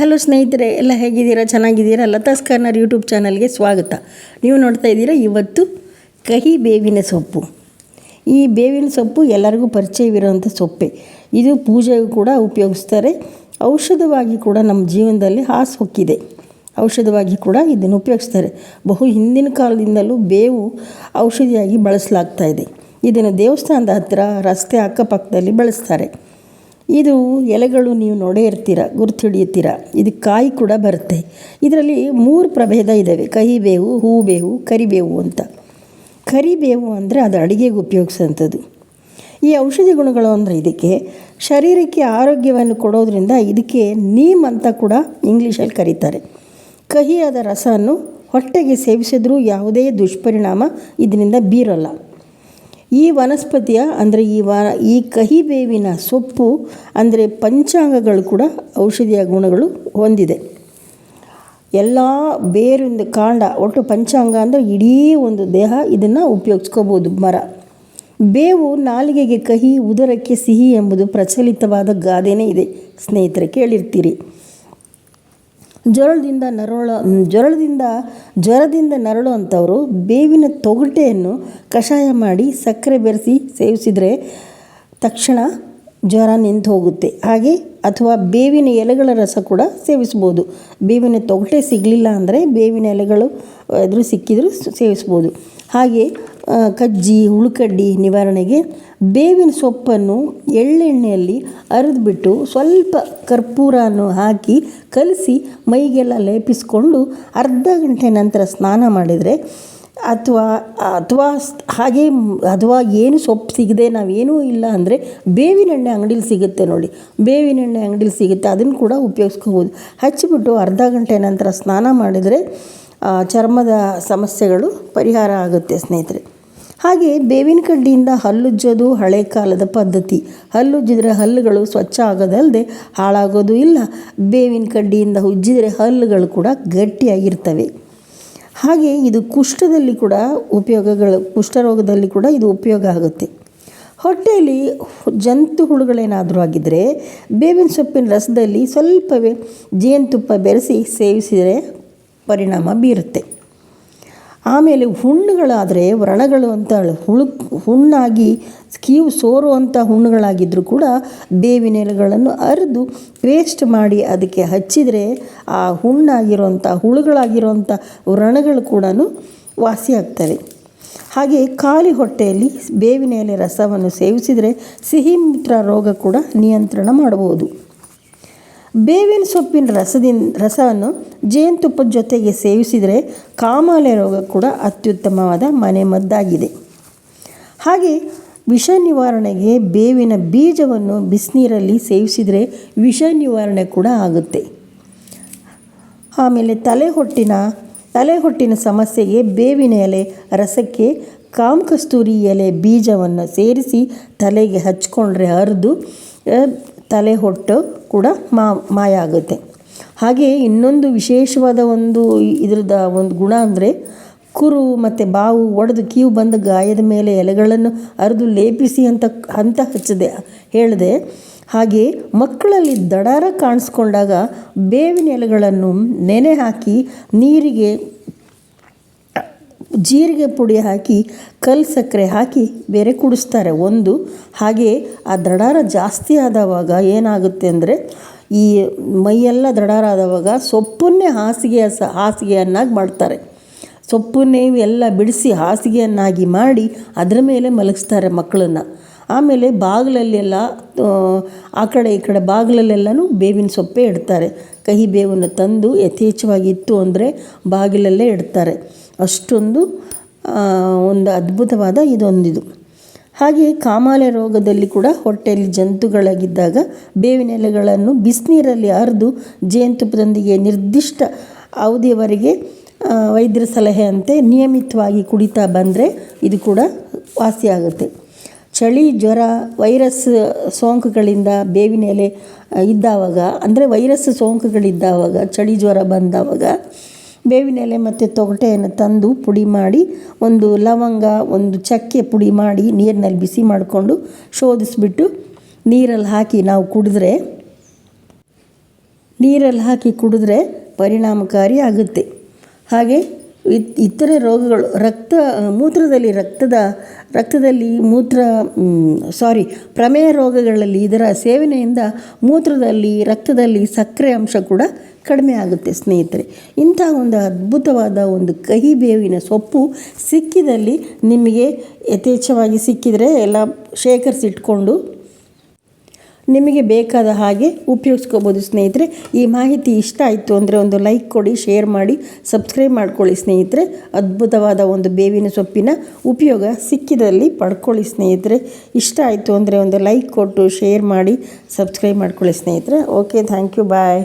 Hello ಸ್ನೇಹಿತರೆ, ಎಲ್ಲ ಹೇಗಿದ್ದೀರಾ? ಚೆನ್ನಾಗಿದ್ದೀರಾ? ಲತಾಸ್ ಕಾರ್ನರ್ ಯೂಟ್ಯೂಬ್ ಚಾನಲ್ಗೆ ಸ್ವಾಗತ. ನೀವು ನೋಡ್ತಾ ಇದ್ದೀರಾ ಇವತ್ತು ಕಹಿ ಬೇವಿನ ಸೊಪ್ಪು. ಈ ಬೇವಿನ ಸೊಪ್ಪು ಎಲ್ಲರಿಗೂ ಪರಿಚಯವಿರುವಂಥ ಸೊಪ್ಪೆ. ಇದು ಪೂಜೆಗೂ ಕೂಡ ಉಪಯೋಗಿಸ್ತಾರೆ. ಔಷಧವಾಗಿ ಕೂಡ ನಮ್ಮ ಜೀವನದಲ್ಲಿ ಹಾಸು ಹೊಕ್ಕಿದೆ ಔಷಧವಾಗಿ ಕೂಡ ಇದನ್ನು ಉಪಯೋಗಿಸ್ತಾರೆ. ಬಹು ಹಿಂದಿನ ಕಾಲದಿಂದಲೂ ಬೇವು ಔಷಧಿಯಾಗಿ ಬಳಸಲಾಗ್ತಾ ಇದೆ. ಇದನ್ನು ದೇವಸ್ಥಾನದ ಹತ್ತಿರ ರಸ್ತೆ ಅಕ್ಕಪಕ್ಕದಲ್ಲಿ ಬಳಸ್ತಾರೆ. ಇದು ಎಲೆಗಳು ನೀವು ನೋಡೇ ಇರ್ತೀರ ಗುರ್ತು ಹಿಡಿಯುತ್ತೀರ ಇದು ಕಾಯಿ ಕೂಡ ಬರುತ್ತೆ. ಇದರಲ್ಲಿ ಮೂರು ಪ್ರಭೇದ ಇದ್ದಾವೆ ಕಹಿ ಬೇವು, ಹೂ ಬೇವು ಕರಿಬೇವು ಅಂತ. ಕರಿಬೇವು ಅಂದರೆ ಅದು ಅಡುಗೆಗೆ ಉಪಯೋಗಿಸುವಂಥದ್ದು ಈ ಔಷಧಿ ಗುಣಗಳು ಅಂದರೆ ಇದಕ್ಕೆ ಶರೀರಕ್ಕೆ ಆರೋಗ್ಯವನ್ನು ಕೊಡೋದ್ರಿಂದ ಇದಕ್ಕೆ ನೀಮ್ ಅಂತ ಕೂಡ ಇಂಗ್ಲೀಷಲ್ಲಿ ಕರೀತಾರೆ. ಕಹಿಯಾದ ರಸವನ್ನು ಹೊಟ್ಟೆಗೆ ಸೇವಿಸಿದ್ರೂ ಯಾವುದೇ ದುಷ್ಪರಿಣಾಮ ಇದರಿಂದ ಬೀರಲ್ಲ. ಈ ವನಸ್ಪತಿಯ ಅಂದರೆ ಈ ವ, ಈ ಕಹಿ ಬೇವಿನ ಸೊಪ್ಪು ಅಂದರೆ ಪಂಚಾಂಗಗಳು ಕೂಡ ಔಷಧಿಯ ಗುಣಗಳು ಹೊಂದಿದೆ. ಎಲ್ಲ ಬೇರಿಂದ ಕಾಂಡ ಒಟ್ಟು ಪಂಚಾಂಗ ಅಂದರೆ ಇಡೀ ಒಂದು ದೇಹ ಇದನ್ನು ಉಪಯೋಗಿಸ್ಕೋಬೋದು ಮರ. ಬೇವು ನಾಲಿಗೆಗೆ ಕಹಿ, ಉದರಕ್ಕೆ ಸಿಹಿ ಎಂಬುದು ಪ್ರಚಲಿತವಾದ ಗಾದೆನೇ ಇದೆ. ಸ್ನೇಹಿತರೆ, ಕೇಳಿರ್ತೀರಿ. ಜ್ವರದಿಂದ ನರಳ ಜ್ವರದಿಂದ ಜ್ವರದಿಂದ ನರಳುವಂಥವರು ಬೇವಿನ ತೊಗಟೆಯನ್ನು ಕಷಾಯ ಮಾಡಿ ಸಕ್ಕರೆ ಬೆರೆಸಿ ಸೇವಿಸಿದರೆ ತಕ್ಷಣ ಜ್ವರ ನಿಂತು ಹೋಗುತ್ತೆ. ಹಾಗೆ ಅಥವಾ ಬೇವಿನ ಎಲೆಗಳ ರಸ ಕೂಡ ಸೇವಿಸ್ಬೋದು ಬೇವಿನ ತೊಗಟೆ ಸಿಗಲಿಲ್ಲ ಅಂದರೆ ಬೇವಿನ ಎಲೆಗಳು ಎದುರು ಸಿಕ್ಕಿದರೂ ಸೇವಿಸ್ಬೋದು ಹಾಗೆ ಕಜ್ಜಿ ಹುಳುಕಡ್ಡಿ ನಿವಾರಣೆಗೆ ಬೇವಿನ ಸೊಪ್ಪನ್ನು ಎಳ್ಳೆಣ್ಣೆಯಲ್ಲಿ ಅರೆದುಬಿಟ್ಟು ಸ್ವಲ್ಪ ಕರ್ಪೂರವನ್ನು ಹಾಕಿ ಕಲಸಿ ಮೈಗೆಲ್ಲ ಲೇಪಿಸಿಕೊಂಡು ಅರ್ಧ ಗಂಟೆ ನಂತರ ಸ್ನಾನ ಮಾಡಿದರೆ ಅಥವಾ ಅಥವಾ ಹಾಗೆ ಅಥವಾ ಏನು ಸೊಪ್ಪು ಸಿಗದೆ ನಾವೇನೂ ಇಲ್ಲ ಅಂದರೆ ಬೇವಿನ ಎಣ್ಣೆ ಅಂಗಡೀಲಿ ಸಿಗುತ್ತೆ ನೋಡಿ. ಬೇವಿನ ಎಣ್ಣೆ ಅಂಗಡೀಲಿ ಸಿಗುತ್ತೆ, ಅದನ್ನು ಕೂಡ ಉಪಯೋಗಿಸ್ಕೋಬೋದು. ಹಚ್ಚಿಬಿಟ್ಟು ಅರ್ಧ ಗಂಟೆ ನಂತರ ಸ್ನಾನ ಮಾಡಿದರೆ ಚರ್ಮದ ಸಮಸ್ಯೆಗಳು ಪರಿಹಾರ ಆಗುತ್ತೆ ಸ್ನೇಹಿತರೆ. ಹಾಗೆ ಬೇವಿನ ಕಡ್ಡಿಯಿಂದ ಹಲ್ಲುಜ್ಜೋದು ಹಳೆ ಕಾಲದ ಪದ್ಧತಿ. ಹಲ್ಲುಜ್ಜಿದ್ರೆ ಹಲ್ಲುಗಳು ಸ್ವಚ್ಛ ಆಗೋದಲ್ಲದೆ ಹಾಳಾಗೋದು ಇಲ್ಲ. ಬೇವಿನ ಕಡ್ಡಿಯಿಂದ ಉಜ್ಜಿದರೆ ಹಲ್ಲುಗಳು ಕೂಡ ಗಟ್ಟಿಯಾಗಿರ್ತವೆ. ಹಾಗೆ ಇದು ಕುಷ್ಠದಲ್ಲಿ ಕೂಡ ಉಪಯೋಗಗಳು ಕುಷ್ಠರೋಗದಲ್ಲಿ ಕೂಡ ಇದು ಉಪಯೋಗ ಆಗುತ್ತೆ. ಹೊಟ್ಟೆಯಲ್ಲಿ ಜಂತು ಹುಳುಗಳೇನಾದರೂ ಆಗಿದ್ದರೆ ಬೇವಿನ ಸೊಪ್ಪಿನ ರಸದಲ್ಲಿ ಸ್ವಲ್ಪವೇ ಜೇನುತುಪ್ಪ ಬೆರೆಸಿ ಸೇವಿಸಿದರೆ ಪರಿಣಾಮ ಬೀರುತ್ತೆ. ಆಮೇಲೆ ಹುಣ್ಣುಗಳಾದರೆ ವ್ರಣಗಳು ಅಂತ ಹುಳು ಹುಣ್ಣಾಗಿ ಕೀವು ಸೋರುವಂಥ ಹುಣ್ಣುಗಳಾಗಿದ್ದರೂ ಕೂಡ ಬೇವಿನ ಎಲೆಗಳನ್ನು ಅರೆದು ಪೇಸ್ಟ್ ಮಾಡಿ ಅದಕ್ಕೆ ಹಚ್ಚಿದರೆ ಆ ಹುಣ್ಣಾಗಿರುವಂಥ ಹುಳುಗಳಾಗಿರುವಂಥ ವ್ರಣಗಳು ಕೂಡ ವಾಸಿಯಾಗ್ತವೆ ಹಾಗೆ ಖಾಲಿ ಹೊಟ್ಟೆಯಲ್ಲಿ ಬೇವಿನ ಎಲೆ ರಸವನ್ನು ಸೇವಿಸಿದರೆ ಸಿಹಿಮಿತ್ರ ರೋಗ ಕೂಡ ನಿಯಂತ್ರಣ ಮಾಡಬಹುದು ಬೇವಿನ ಸೊಪ್ಪಿನ ರಸದಿಂದ ರಸವನ್ನು ಜೇನುತುಪ್ಪದ ಜೊತೆಗೆ ಸೇವಿಸಿದರೆ ಕಾಮಾಲೆ ರೋಗ ಕೂಡ ಅತ್ಯುತ್ತಮವಾದ ಮನೆಮದ್ದಾಗಿದೆ ಹಾಗೆ ವಿಷ ನಿವಾರಣೆಗೆ ಬೇವಿನ ಬೀಜವನ್ನು ಬಿಸಿನೀರಲ್ಲಿ ಸೇವಿಸಿದರೆ ವಿಷ ನಿವಾರಣೆ ಕೂಡ ಆಗುತ್ತೆ. ಆಮೇಲೆ ತಲೆ ಹೊಟ್ಟಿನ ತಲೆ ಹೊಟ್ಟಿನ ಸಮಸ್ಯೆಗೆ ಬೇವಿನ ಎಲೆ ರಸಕ್ಕೆ ಕಾಮಕಸ್ತೂರಿ ಎಲೆ ಬೀಜವನ್ನು ಸೇರಿಸಿ ತಲೆಗೆ ಹಚ್ಕೊಂಡ್ರೆ ಹರಿದು ತಲೆ ಹೊಟ್ಟು ಕೂಡ ಮಾ ಮಾಯ ಆಗುತ್ತೆ ಹಾಗೆ ಇನ್ನೊಂದು ವಿಶೇಷವಾದ ಒಂದು ಇದ್ರದ ಒಂದು ಗುಣ ಅಂದರೆ ಕುರು ಮತ್ತು ಬಾವು ಒಡೆದು ಕೀವು ಬಂದ ಗಾಯದ ಮೇಲೆ ಎಲೆಗಳನ್ನು ಅರಿದು ಲೇಪಿಸಿ ಅಂತ ಅಂತ ಹಚ್ಚಿದೆ, ಹೇಳಿದೆ. ಹಾಗೆ ಮಕ್ಕಳಲ್ಲಿ ದಡಾರ ಕಾಣಿಸ್ಕೊಂಡಾಗ ಬೇವಿನ ಎಲೆಗಳನ್ನು ನೆನೆ ಹಾಕಿ ನೀರಿಗೆ ಜೀರಿಗೆ ಪುಡಿ ಹಾಕಿ ಕಲ್ಲು ಸಕ್ಕರೆ ಹಾಕಿ ಬೇರೆ ಕುಡಿಸ್ತಾರೆ. ಒಂದು, ಹಾಗೆ ಆ ದೃಢಾರ ಜಾಸ್ತಿ ಆದವಾಗ ಏನಾಗುತ್ತೆ ಅಂದರೆ ಈ ಮೈಯೆಲ್ಲ ದೃಢಾರ ಆದವಾಗ ಸೊಪ್ಪನ್ನೇ ಹಾಸಿಗೆಯ ಸ, ಹಾಸಿಗೆಯನ್ನಾಗಿ ಮಾಡ್ತಾರೆ. ಸೊಪ್ಪನ್ನೇ ಎಲ್ಲ ಬಿಡಿಸಿ ಹಾಸಿಗೆಯನ್ನಾಗಿ ಮಾಡಿ ಅದರ ಮೇಲೆ ಮಲಗಿಸ್ತಾರೆ ಮಕ್ಕಳನ್ನು. ಆಮೇಲೆ ಬಾಗಿಲಲ್ಲೆಲ್ಲ, ಆ ಕಡೆ ಈ ಕಡೆ ಬಾಗಿಲಲ್ಲೆಲ್ಲನೂ ಬೇವಿನ ಸೊಪ್ಪೇ ಇಡ್ತಾರೆ. ಕಹಿ ಬೇವನ್ನು ತಂದು ಯಥೇಚ್ಛವಾಗಿ ಇತ್ತು ಅಂದರೆ ಬಾಗಿಲಲ್ಲೇ ಇಡ್ತಾರೆ. ಅಷ್ಟೊಂದು ಒಂದು ಅದ್ಭುತವಾದ ಇದೊಂದಿದು. ಹಾಗೆ ಕಾಮಾಲೆ ರೋಗದಲ್ಲಿ ಕೂಡ ಹೊಟ್ಟೆಯಲ್ಲಿ ಜಂತುಗಳಾಗಿದ್ದಾಗ ಬೇವಿನ ಎಲೆಗಳನ್ನು ಬಿಸಿನೀರಲ್ಲಿ ಅರೆದು ಜೇನುತುಪ್ಪದೊಂದಿಗೆ ನಿರ್ದಿಷ್ಟ ಅವಧಿಯವರೆಗೆ ವೈದ್ಯರ ಸಲಹೆಯಂತೆ ನಿಯಮಿತವಾಗಿ ಕುಡಿತಾ ಬಂದರೆ ಇದು ಕೂಡ ವಾಸಿಯಾಗುತ್ತೆ. ಚಳಿ, ಜ್ವರ, ವೈರಸ್ ಸೋಂಕುಗಳಿಂದ ಬೇವಿನ ಎಲೆ ಇದ್ದಾವಾಗ, ಅಂದರೆ ವೈರಸ್ ಸೋಂಕುಗಳಿದ್ದಾವಾಗ, ಚಳಿ, ಜ್ವರ ಬಂದಾವಾಗ ಬೇವಿನ ಎಲೆ ಮತ್ತು ತೊಗಟೆಯನ್ನು ತಂದು ಪುಡಿ ಮಾಡಿ, ಒಂದು ಲವಂಗ, ಒಂದು ಚಕ್ಕೆ ಪುಡಿ ಮಾಡಿ ನೀರಿನಲ್ಲಿ ಬಿಸಿ ಮಾಡಿಕೊಂಡು ಶೋಧಿಸ್ಬಿಟ್ಟು ನೀರಲ್ಲಿ ಹಾಕಿ ನಾವು ಕುಡಿದ್ರೆ, ನೀರಲ್ಲಿ ಹಾಕಿ ಕುಡಿದ್ರೆ ಪರಿಣಾಮಕಾರಿ ಆಗುತ್ತೆ. ಹಾಗೆ ಇತರೆ ರೋಗಗಳು, ರಕ್ತ, ಮೂತ್ರದಲ್ಲಿ ರಕ್ತದ, ರಕ್ತದಲ್ಲಿ ಮೂತ್ರ ಸಾರಿ ಪ್ರಮೇಯ ರೋಗಗಳಲ್ಲಿ ಇದರ ಸೇವನೆಯಿಂದ ಮೂತ್ರದಲ್ಲಿ, ರಕ್ತದಲ್ಲಿ ಸಕ್ಕರೆ ಅಂಶ ಕೂಡ ಕಡಿಮೆ ಆಗುತ್ತೆ ಸ್ನೇಹಿತರೆ. ಇಂಥ ಒಂದು ಅದ್ಭುತವಾದ ಒಂದು ಕಹಿ ಬೇವಿನ ಸೊಪ್ಪು ಸಿಕ್ಕಿದಲ್ಲಿ ನಿಮಗೆ ಯಥೇಚ್ಛವಾಗಿ ಸಿಕ್ಕಿದರೆ ಎಲ್ಲ ಶೇಖರಿಸಿಟ್ಕೊಂಡು ನಿಮಗೆ ಬೇಕಾದ ಹಾಗೆ ಉಪಯೋಗಿಸ್ಕೋಬೋದು ಸ್ನೇಹಿತರೆ. ಈ ಮಾಹಿತಿ ಇಷ್ಟ ಆಯಿತು ಅಂದರೆ ಒಂದು ಲೈಕ್ ಕೊಡಿ, ಶೇರ್ ಮಾಡಿ, ಸಬ್ಸ್ಕ್ರೈಬ್ ಮಾಡ್ಕೊಳ್ಳಿ ಸ್ನೇಹಿತರೆ. ಅದ್ಭುತವಾದ ಒಂದು ಬೇವಿನ ಸೊಪ್ಪಿನ ಉಪಯೋಗ ಸಿಕ್ಕಿದಲ್ಲಿ ಪಡ್ಕೊಳ್ಳಿ ಸ್ನೇಹಿತರೆ. ಇಷ್ಟ ಆಯಿತು ಅಂದರೆ ಒಂದು ಲೈಕ್ ಕೊಟ್ಟು, ಶೇರ್ ಮಾಡಿ, ಸಬ್ಸ್ಕ್ರೈಬ್ ಮಾಡ್ಕೊಳ್ಳಿ ಸ್ನೇಹಿತರೆ. Okay thank you bye